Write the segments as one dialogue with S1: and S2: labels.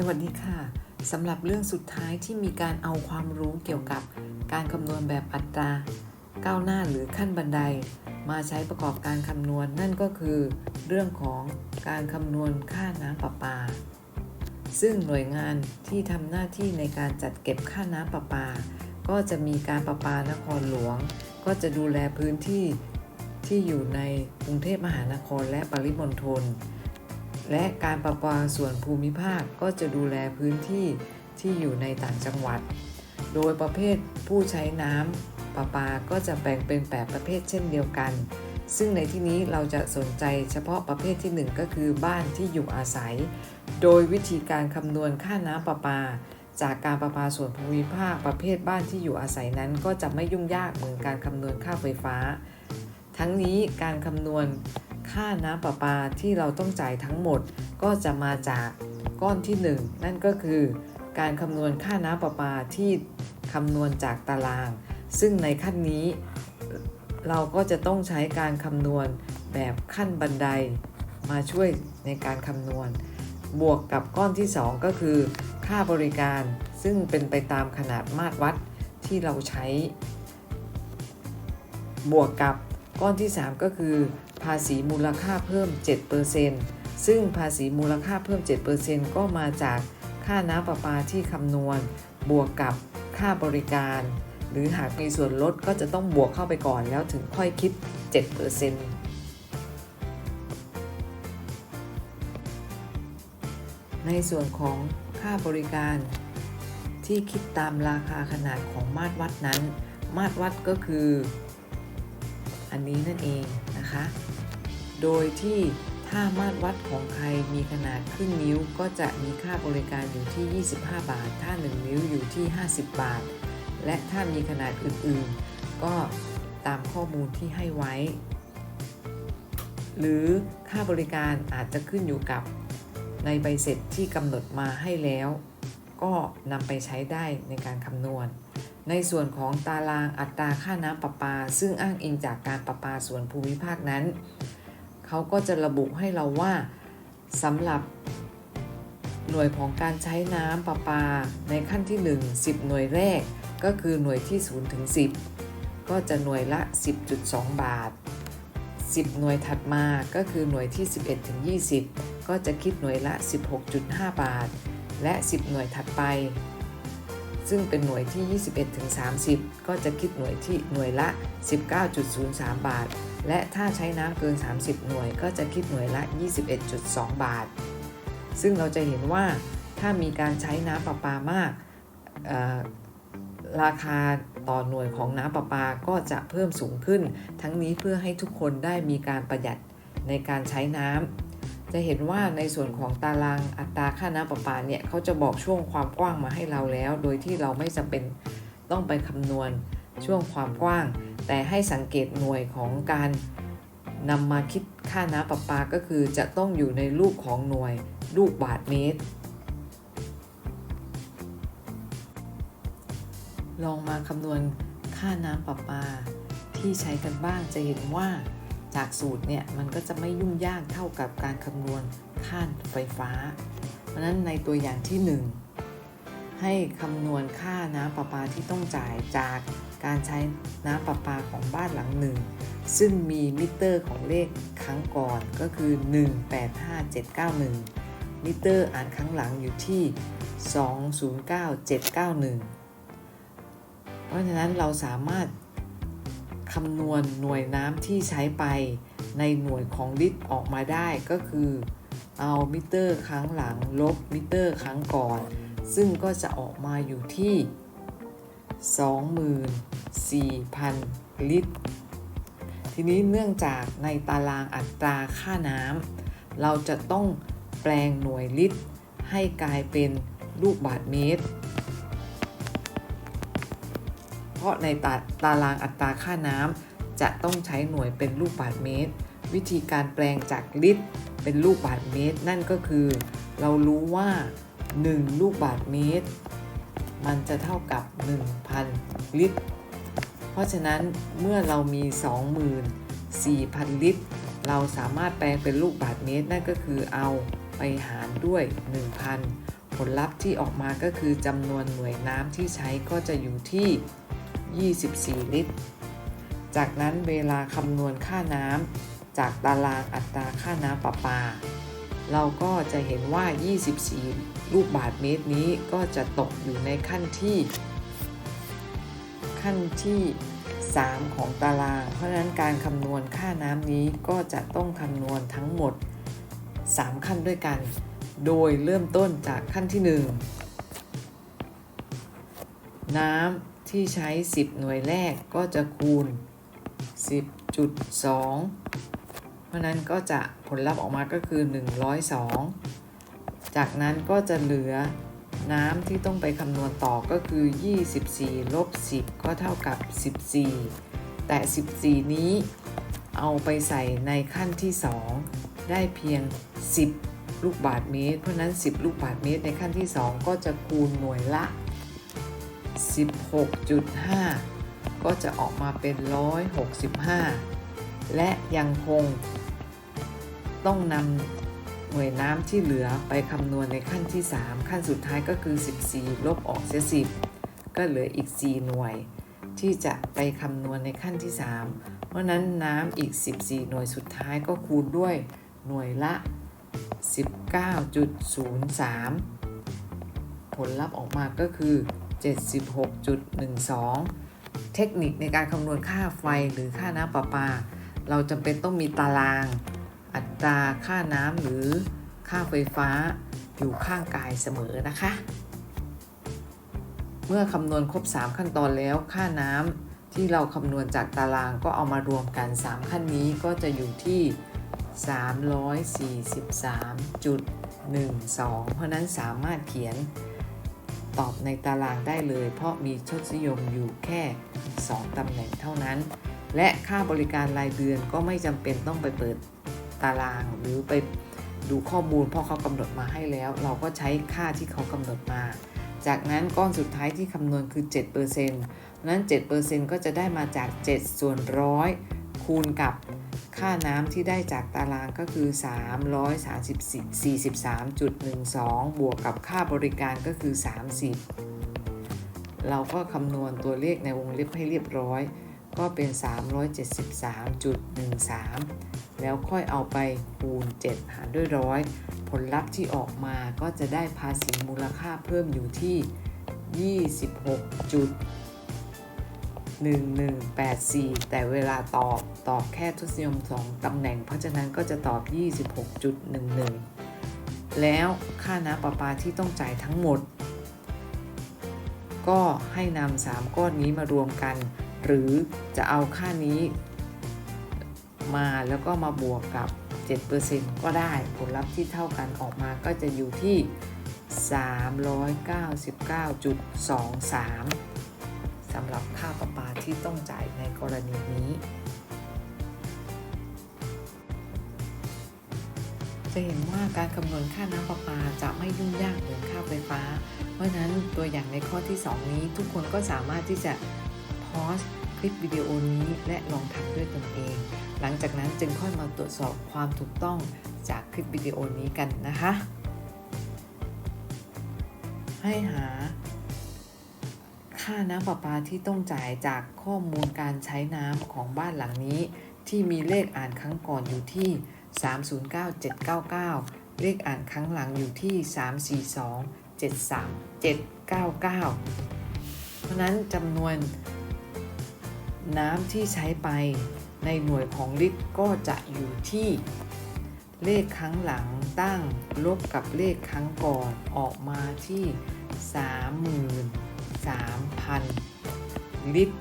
S1: สวัสดีค่ะสำหรับเรื่องสุดท้ายที่มีการเอาความรู้เกี่ยวกับการคำนวณแบบอัตราก้าวหน้าหรือขั้นบันได มาใช้ประกอบการคำนวณนั่นก็คือ เรื่องของการคำนวณค่าน้ำประปา ซึ่งหน่วยงานที่ทำหน้าที่ในการจัดเก็บค่าน้ำประปา ก็จะมีการประปานครหลวง ก็จะดูแลพื้นที่ที่อยู่ในกรุงเทพมหานครและปริมณฑล และการประปาส่วนภูมิภาคก็จะดูแลพื้นที่ที่อยู่ในต่างจังหวัด โดยประเภทผู้ใช้น้ำประปาก็จะแบ่งเป็นแปดประเภทเช่นเดียวกัน ซึ่งในที่นี้เราจะสนใจเฉพาะประเภทที่ 1 ก็คือบ้านที่อยู่อาศัย โดยวิธีการคำนวณค่าน้ำประปา จากการประปาส่วนภูมิภาคประเภทบ้านที่อยู่อาศัยนั้น ก็จะไม่ยุ่งยากเหมือนการคำนวณค่าไฟฟ้า ทั้งนี้การคำนวณ ค่าน้ำประปาที่เราต้องจ่ายทั้งหมดก็จะมาจากก้อนที่ 1 นั่นก็คือ การคำนวณค่าน้ำประปาที่คำนวณจากตาราง ซึ่งในขั้นนี้ เราก็จะต้องใช้การคำนวณแบบขั้นบันไดมาช่วยในการคำนวณ บวกกับก้อนที่ 2 ก็คือ ค่าบริการซึ่งเป็นไปตามขนาดมาตรวัดที่เราใช้ บวกกับก้อนที่ 3 ก็คือ ภาษีมูลค่าเพิ่ม 7%ซึ่งภาษีมูลค่าเพิ่ม 7%ก็มาจากค่าน้ำประปาที่คำนวณ บวกกับค่าบริการ หรือหากมีส่วนลดก็จะต้องบวกเข้าไปก่อนแล้วถึงค่อยคิด 7%ในส่วนของค่าบริการ ที่คิดตามราคาขนาดของมาตรวัดนั้น มาตรวัดก็คือ อันนี้นั่นเองนะคะ โดยที่ถ้ามาตรวัดของใครมีขนาดครึ่งนิ้วก็จะมีค่าบริการอยู่ที่ 25 บาท ถ้า 1 นิ้วอยู่ที่ 50 บาท และถ้ามีขนาดอื่นๆ ก็ตามข้อมูลที่ให้ไว้ หรือค่าบริการอาจจะขึ้นอยู่กับในใบเสร็จที่กำหนดมาให้แล้ว ก็นำไปใช้ได้ในการคำนวณ ในส่วนของตารางอัตราค่าน้ำประปา ซึ่งอ้างอิงจากการประปาส่วนภูมิภาคนั้น เขาก็จะระบุให้เราว่าสำหรับหน่วยของการใช้น้ำประปาในขั้นที่ 1 10 หน่วยแรก ก็คือหน่วยที่ 0 ถึง 10 ก็จะหน่วยละ 10.2 บาท 10 หน่วยถัดมาก็คือหน่วยที่ 11 ถึง 20 ก็จะคิดหน่วยละ 16.5 บาท และ 10 หน่วยถัดไป ซึ่งเป็นหน่วยที่ 21 ถึง 30 ก็จะคิดหน่วยที่หน่วยละ 19.03 บาท และถ้าใช้น้ำเกิน 30 หน่วยก็จะคิดหน่วยละ 21.2 บาท ซึ่งเราจะเห็นว่าถ้ามีการใช้น้ำประปามาก ราคาต่อหน่วยของน้ำประปาก็จะเพิ่มสูงขึ้น ทั้งนี้เพื่อให้ทุกคนได้มีการประหยัดในการใช้น้ำจะเห็นว่าในส่วนของตารางอัตราค่าน้ำประปาเนี่ยเขาจะบอกช่วงความกว้างมาให้เราแล้ว โดยที่เราไม่จำเป็นต้องไปคำนวณ ช่วงความกว้าง แต่ให้สังเกตหน่วยของการนำมาคิดค่าน้ำประปาก็คือจะต้องอยู่ในรูปของหน่วยลูกบาทเมตร ลองมาคำนวณค่าน้ำประปาที่ใช้กันบ้างจะเห็นว่าจากสูตรเนี่ยมันก็จะไม่ยุ่งยากเท่ากับการคำนวณค่าไฟฟ้า เพราะฉะนั้นในตัวอย่างที่ 1 ให้คำนวณค่าน้ำประปาที่ต้องจ่ายจากการใช้น้ำประปาของบ้านหลังหนึ่ง ซึ่งมีมิเตอร์ของเลขครั้งก่อนก็คือ 185791 มิเตอร์อ่านครั้งหลังอยู่ที่ 209791 เพราะฉะนั้นเราสามารถคำนวณหน่วยน้ำที่ใช้ไปในหน่วยของลิตรออกมาได้ก็คือ เอามิเตอร์ครั้งหลังลบมิเตอร์ครั้งก่อน ซึ่งก็จะออกมาอยู่ที่ 24,000 ลิตร ทีนี้เนื่องจากในตารางอัตราค่าน้ำเราจะต้องแปลงหน่วยลิตร ให้กลายเป็นลูกบาทเมตร เพราะในตาตารางอัตราค่าน้ำจะต้องใช้หน่วยเป็นลูกบาทเมตร วิธีการแปลงจากลิตรเป็นลูกบาทเมตร นั่นก็คือ เรารู้ว่า 1 ลูกบาทเมตร มันจะเท่ากับ 1,000 ลิตร เพราะฉะนั้นเมื่อเรามี 24,000 ลิตร เราสามารถแปลงเป็นลูกบาทเมตรนั่นก็คือเอาไปหารด้วย 1,000 ผลลัพธ์ที่ออกมาก็คือจำนวนหน่วยน้ำที่ใช้ก็จะอยู่ที่ 24 ลิตร จากนั้นเวลาคำนวณค่าน้ำจากตารางอัตราค่าน้ำประปา เราก็จะเห็นว่า 24 ลูกบาทเมตรนี้ก็จะตกอยู่ในขั้นที่ ขั้นที่ 3 ของตาราง เพราะฉะนั้นการคำนวณค่าน้ำนี้ก็จะต้องคำนวณทั้งหมด 3 ขั้นด้วยกัน โดยเริ่มต้นจากขั้นที่ 1 น้ำที่ใช้ 10 หน่วยแรกก็จะคูณ 10.2 เพราะนั้นก็จะผลลัพธ์ออกมาก็คือ 102 จากนั้นก็จะเหลือน้ำที่ต้องไปคำนวณต่อก็คือ 24ลบ10 ก็เท่ากับ 14 แต่ 14 นี้เอาไปใส่ในขั้นที่ 2 ได้เพียง 10 ลูกบาทเมตร เพราะนั้น 10 ลูกบาทเมตรในขั้นที่ 2 ก็จะคูณหน่วยละ 16.5 ก็จะออกมาเป็น 165 และยังคงต้องนำ หน่วยน้ำที่เหลือไปคำนวณในขั้นที่ 3 ขั้นสุดท้ายก็คือ 14 ลบออกเสีย10 ก็เหลืออีก 4 หน่วย ที่จะไปคำนวณในขั้นที่ 3 เพราะนั้นน้ำอีก 14 หน่วยสุดท้ายก็คูณด้วยหน่วยละ 19.03 ผลลัพธ์ออกมาก็คือ 76.12 เทคนิคในการคำนวณค่าไฟหรือค่าน้ำประปา เราจำเป็นต้องมีตาราง อัตราค่าน้ำหรือค่าไฟฟ้าอยู่ข้างกายเสมอนะคะ เมื่อคำนวณครบ 3 ขั้นตอนแล้วค่าน้ำที่เราคำนวณจากตารางก็เอามารวมกัน 3 ขั้นนี้ก็จะอยู่ที่ 343.12 เพราะนั้นสามารถเขียนตอบในตารางได้เลย เพราะมีชดนิยมอยู่แค่ 2 ตำแหน่งเท่านั้น และค่าบริการรายเดือนก็ไม่จำเป็นต้องไปเปิด ตารางหรือไปดูข้อมูลเพราะเขากำหนดมาให้แล้ว เราก็ใช้ค่าที่เขากำหนดมา จากนั้นก้อนสุดท้ายที่คำนวณคือ7%นั้น 7%ก็จะได้มาจาก 7 ส่วนร้อยคูณกับค่าน้ำที่ได้จากตารางก็คือ 343.12 บวกกับค่าบริการก็คือ 30 เราก็คำนวณตัวเลขในวงเล็บให้เรียบร้อย ก็เป็น 373.13 แล้วค่อยเอาไปคูณ 7 หารด้วยร้อยผลลัพธ์ที่ออกมาก็จะได้ภาษีมูลค่าเพิ่มอยู่ที่ 26.1184 แต่เวลาตอบตอบแค่ทศนิยม 2 ตำแหน่ง เพราะฉะนั้นก็จะตอบ 26.11 แล้วค่าน้ำประปาที่ต้องจ่ายทั้งหมด ก็ให้นำ3 ก้อนนี้มารวมกัน หรือจะเอาค่านี้มาแล้วก็มาบวกกับ 7%ก็ได้ผลลัพธ์ที่เท่ากันออกมาก็จะอยู่ที่ 399.23 สำหรับค่าประปาที่ต้องจ่ายในกรณีนี้ จะเห็นว่าการคำนวณค่าน้ำประปาจะไม่ยุ่งยากเหมือนค่าไฟฟ้า เพราะฉะนั้นตัวอย่างในข้อที่ 2 นี้ทุกคนก็สามารถที่จะพอส คลิปวิดีโอนี้และลองทำด้วยตนเอง หลังจากนั้นจึงค่อยมาตรวจสอบความถูกต้องจากคลิปวิดีโอนี้กันนะคะ ให้หา ค่าน้ำประปาที่ต้องจ่ายจากข้อมูลการใช้น้ำของบ้านหลังนี้ ที่มีเลขอ่านครั้งก่อนอยู่ที่ 309799 เลขอ่านครั้งหลังอยู่ที่ 342 73799 เพราะนั้นจำนวน น้ำที่ใช้ไปในหน่วยของลิตรก็จะอยู่ที่ เลขครั้งหลังตั้งลบกับเลขครั้งก่อนออกมาที่ 33,000 ลิตร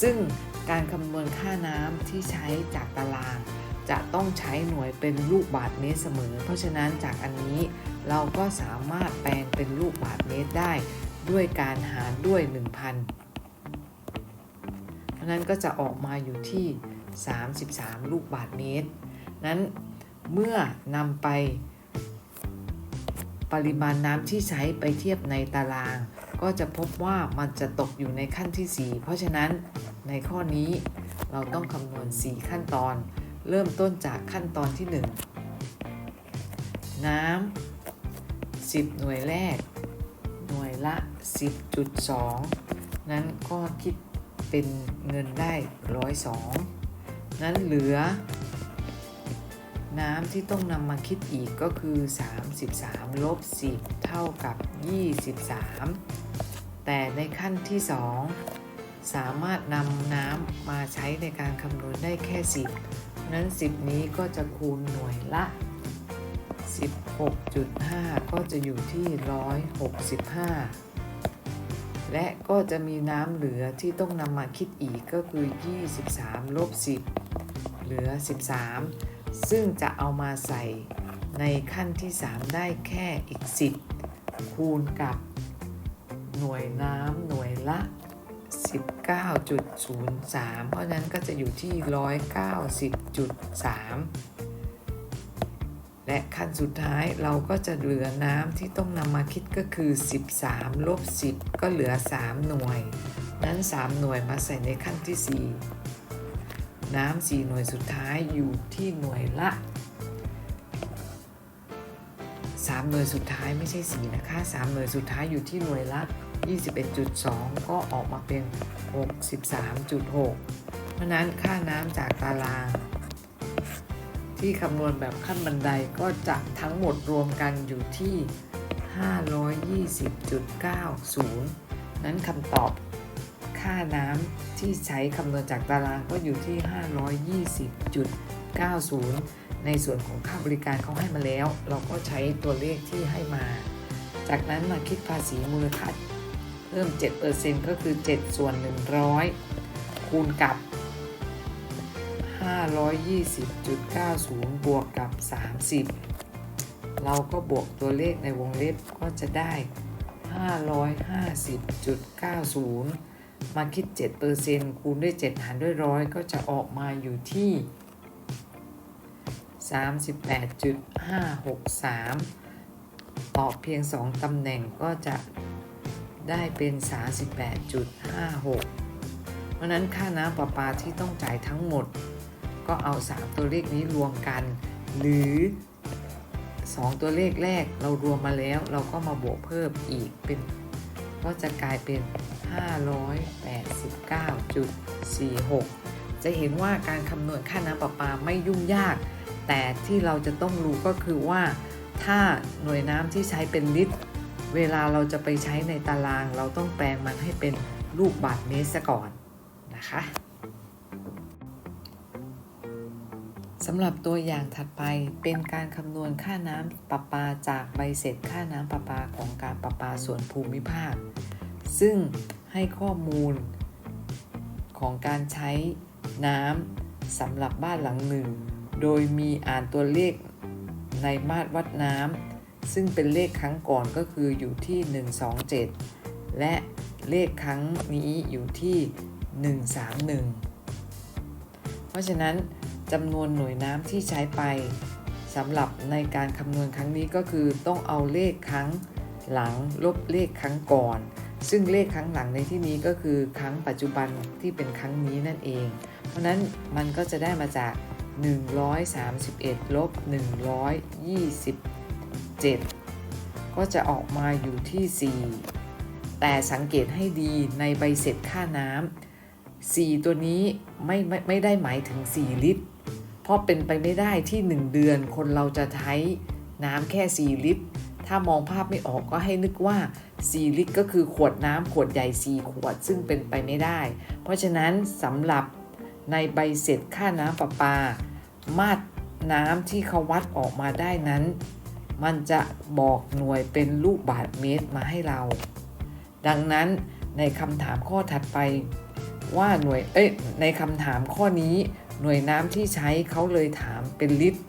S1: ซึ่งการคำนวณค่าน้ำที่ใช้จากตาราง จะต้องใช้หน่วยเป็นลูกบาทเมตรเสมอ เพราะฉะนั้นจากอันนี้เราก็สามารถแปลงเป็นลูกบาทเมตรได้ด้วยการหารด้วย 1,000เพราะ นั้นก็จะออกมาอยู่ที่ 33 ลูกบาทเมตร นั้นเมื่อนำไปปริมาณน้ำที่ใช้ไปเทียบในตาราง ก็จะพบว่ามันจะตกอยู่ในขั้นที่ 4 เพราะฉะนั้นในข้อนี้เราต้องคำนวณ 4 ขั้นตอน เริ่มต้นจากขั้นตอนที่ 1 น้ำ 10 หน่วยแรก หน่วยละ 10.2 นั้นก็คิด เป็นเงินได้102นั้นเหลือ น้ำที่ต้องนำมาคิดอีกก็คือ 33 ลบ 10 เท่ากับ 23 แต่ในขั้นที่ 2 สามารถนำน้ำมาใช้ในการคำนวณได้แค่ 10 นั้น 10 นี้ก็จะคูณหน่วยละ 16.5 ก็จะอยู่ที่ 165 และก็จะมีน้ำเหลือที่ต้องนำมาคิดอีกก็คือ 23ลบ10 เหลือ 13 ซึ่งจะเอามาใส่ในขั้นที่ 3 ได้แค่อีก 10 คูณกับหน่วยน้ำหน่วยละ 19.03 เพราะนั้นก็จะอยู่ที่ 190.3 และขั้นสุดท้ายเราก็จะเหลือน้ำที่ต้องนำมาคิดก็คือ 13ลบ10 ก็เหลือ 3 หน่วย นั้น 3 หน่วยมาใส่ในขั้นที่ 4 น้ำ4หน่วยสุดท้ายอยู่ที่หน่วยละ 3 หน่วยสุดท้ายไม่ใช่ 4 นะคะ 3 หน่วยสุดท้ายอยู่ที่หน่วยละ 21.2 ก็ออกมาเป็น 63.6 เพราะนั้นค่าน้ำจากตาราง ที่คำนวณแบบขั้นบันไดก็จะทั้งหมดรวมกันอยู่ที่ 520.90 นั้นคำตอบค่าน้ำที่ใช้คำนวณจากตารางก็อยู่ที่ 520.90 ในส่วนของค่าบริการเขาให้มาแล้ว เราก็ใช้ตัวเลขที่ให้มา จากนั้นมาคิดภาษีมูลค่าเพิ่ม 7%ก็คือ 7 ส่วน 100 คูณกับ 520.90 บวกกับ 30 เราก็บวกตัวเลขในวงเล็บก็จะได้ 550.90 มาคิด 7%คูณด้วย 7 หารด้วยร้อยก็จะออกมาอยู่ที่ 38.563 ตอบเพียง 2 ตำแหน่งก็จะได้เป็น 38.56 เพราะนั้นค่าน้ำประปาที่ต้องจ่ายทั้งหมด ก็เอา 3 ตัวเลขนี้รวมกัน หรือ 2 ตัวเลขแรกเรารวมมาแล้วเราก็มาบวกเพิ่มอีกเป็น ก็จะกลายเป็น 589.46 จะเห็นว่าการคำนวณค่าน้ำประปาไม่ยุ่งยาก แต่ที่เราจะต้องรู้ก็คือว่า ถ้าหน่วยน้ำที่ใช้เป็นลิตร เวลาเราจะไปใช้ในตาราง เราต้องแปลงมันให้เป็นลูกบาทเมตรซะก่อนนะคะ สำหรับตัวอย่างถัดไปเป็นการคำนวณค่าน้ำประปาจากใบเสร็จค่าน้ำประปาของการประปาส่วนภูมิภาค ซึ่งให้ข้อมูลของการใช้น้ำสำหรับบ้านหลังหนึ่ง โดยมีอ่านตัวเลขในมาตรวัดน้ำซึ่งเป็นเลขครั้งก่อนก็คืออยู่ที่ 127 และเลขครั้งนี้อยู่ที่ 131 เพราะฉะนั้น จำนวนหน่วยน้ำที่ใช้ไปสำหรับในการคำนวณครั้งนี้ก็คือต้องเอาเลขครั้งหลังลบเลขครั้งก่อน ซึ่งเลขครั้งหลังในที่นี้ก็คือครั้งปัจจุบันที่เป็นครั้งนี้นั่นเอง เพราะนั้นมันก็จะได้มาจาก 131ลบ127 ก็จะออกมาอยู่ที่ 4 แต่สังเกตให้ดีในใบเสร็จค่าน้ำ4 ตัวนี้ไม่ไม่ไม่ได้หมายถึง 4 ลิตร เพราะเป็นไปไม่ได้ที่ 1 เดือนคนเราจะใช้น้ำแค่ 4 ลิตร ถ้ามองภาพไม่ออกก็ให้นึกว่า 4 ลิตร ก็คือขวดน้ำขวดใหญ่ 4 ขวดซึ่งเป็นไปไม่ได้ เพราะฉะนั้นสำหรับในใบเสร็จค่าน้ำประปา มาตรน้ำที่เขาวัดออกมาได้นั้น มันจะบอกหน่วยเป็นลูกบาทเมตรมาให้เรา ดังนั้นในคำถามข้อถัดไป ว่าหน่วยเอ้ยในคำถามข้อนี้ หน่วยน้ำที่ใช้เขาเลยถามเป็นลิตร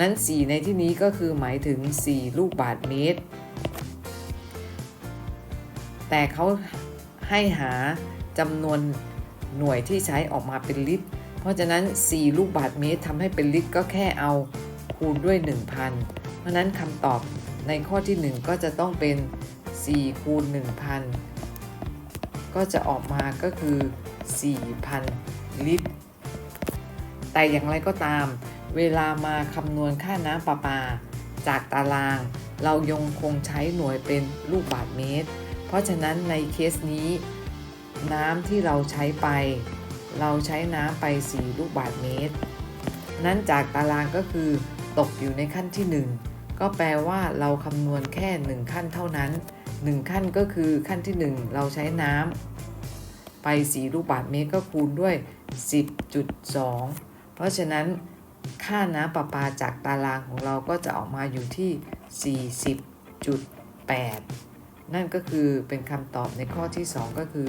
S1: นั้น 4 ในที่นี้ก็คือหมายถึง 4 ลูกบาทเมตร แต่เขาให้หาจำนวนหน่วยที่ใช้ออกมาเป็นลิตร เพราะฉะนั้น 4 ลูกบาทเมตรทำให้เป็นลิตรก็แค่เอาคูณด้วย 1,000 เพราะนั้นคำตอบในข้อที่ 1 ก็จะต้องเป็น 4 คูณ 1,000 ก็จะออกมาก็คือ 4,000 ลิตร แต่อย่างไรก็ตาม เวลามาคำนวณค่าน้ำประปา จากตาราง เรายังคงใช้หน่วยเป็นลูกบาศก์เมตร เพราะฉะนั้นในเคสนี้ น้ำที่เราใช้ไป เราใช้น้ำไป 4 ลูกบาศก์เมตร นั้นจากตารางก็คือตกอยู่ในขั้นที่ 1 ก็แปลว่าเราคำนวณแค่ 1 ขั้นเท่านั้น 1 ขั้นก็คือขั้นที่ 1 เราใช้น้ำไป 4 ลูกบาศก์เมตรก็คูณด้วย 10.2 ราะฉะนั้นค่าน้ำประปาจากตารางของเราก็จะออกมาอยู่ที่ 40.8 นั่นก็คือเป็นคำตอบในข้อที่ 2 ก็คือ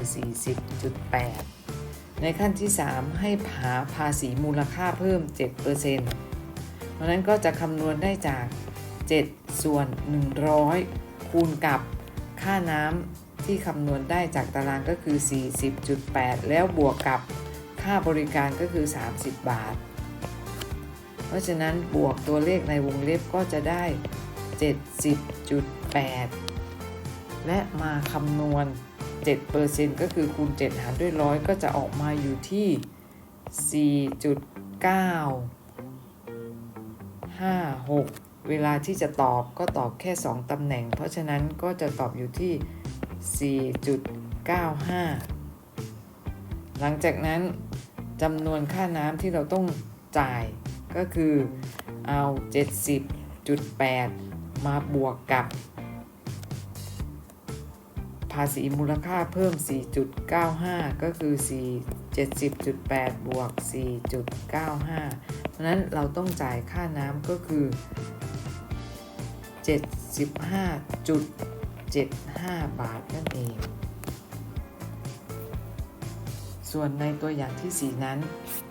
S1: 40.8 ในขั้นที่ 3 ให้หาภาษีมูลค่าเพิ่ม 7%เพราะนั้นก็จะคำนวณได้จาก 7 ส่วน 100 คูณกับค่าน้ำที่คำนวณได้จากตารางก็คือ 40.8 แล้วบวกกับ ค่าบริการก็คือ 30 บาท เพราะฉะนั้นบวกตัวเลขในวงเล็บก็จะได้ 70.8 และมาคำนวณ 7%ก็คือคูณ 7 หารด้วยร้อยก็จะออกมาอยู่ที่ 4.956เวลาที่จะตอบก็ตอบแค่ 2 ตำแหน่ง เพราะฉะนั้นก็จะตอบอยู่ที่ 4.95 หลังจากนั้น จำนวนค่าน้ำที่เราต้องจ่ายก็คือเอา 70.8 มาบวกกับ ภาษีมูลค่าเพิ่ม 4.95 ก็คือ 4 70.8 บวก 4.95 เพราะนั้นเราต้องจ่ายค่าน้ำก็คือ 75.75 บาทนั่นเอง ส่วนในตัวอย่างที่ 4 นั้น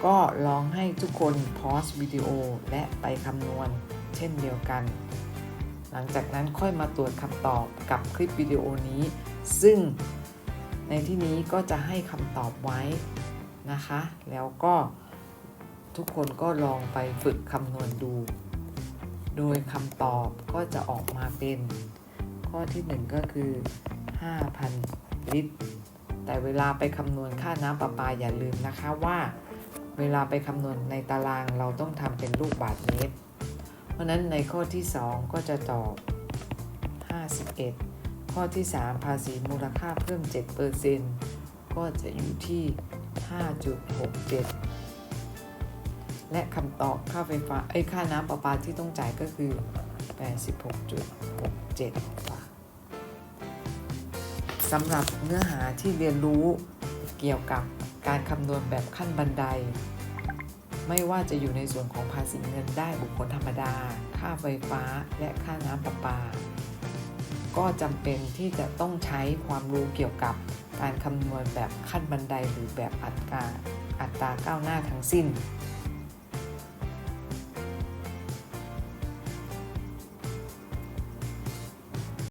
S1: ก็ลองให้ทุกคนพอสวิดีโอและไปคำนวณเช่นเดียวกัน หลังจากนั้นค่อยมาตรวจคำตอบกับคลิปวิดีโอนี้ ซึ่งในที่นี้ก็จะให้คำตอบไว้นะคะ แล้วก็ทุกคนก็ลองไปฝึกคำนวณดู โดยคำตอบก็จะออกมาเป็น ข้อที่ 1 ก็คือ 5,000 ลิตร แต่เวลาไปคำนวณค่าน้ำประปาอย่าลืมนะคะว่า เวลาไปคำนวณในตารางเราต้องทำเป็นลูกบาทเมตร เพราะนั้นในข้อที่ 2 ก็จะตอบ 51 ข้อที่ 3 ภาษีมูลค่าเพิ่ม 7%ก็จะอยู่ที่ 5.67 และคำตอบค่าไฟฟ้าไอ้ค่าน้ำประปาที่ต้องจ่ายก็คือ 86.67บาท สำหรับเนื้อหาที่เรียนรู้เกี่ยวกับการคำนวณแบบขั้นบันได ไม่ว่าจะอยู่ในส่วนของภาษีเงินได้บุคคลธรรมดา ค่าไฟฟ้าและค่าน้ำประปา ก็จำเป็นที่จะต้องใช้ความรู้เกี่ยวกับการคำนวณแบบขั้นบันไดหรือแบบอัตราอัตราก้าวหน้าทั้งสิ้น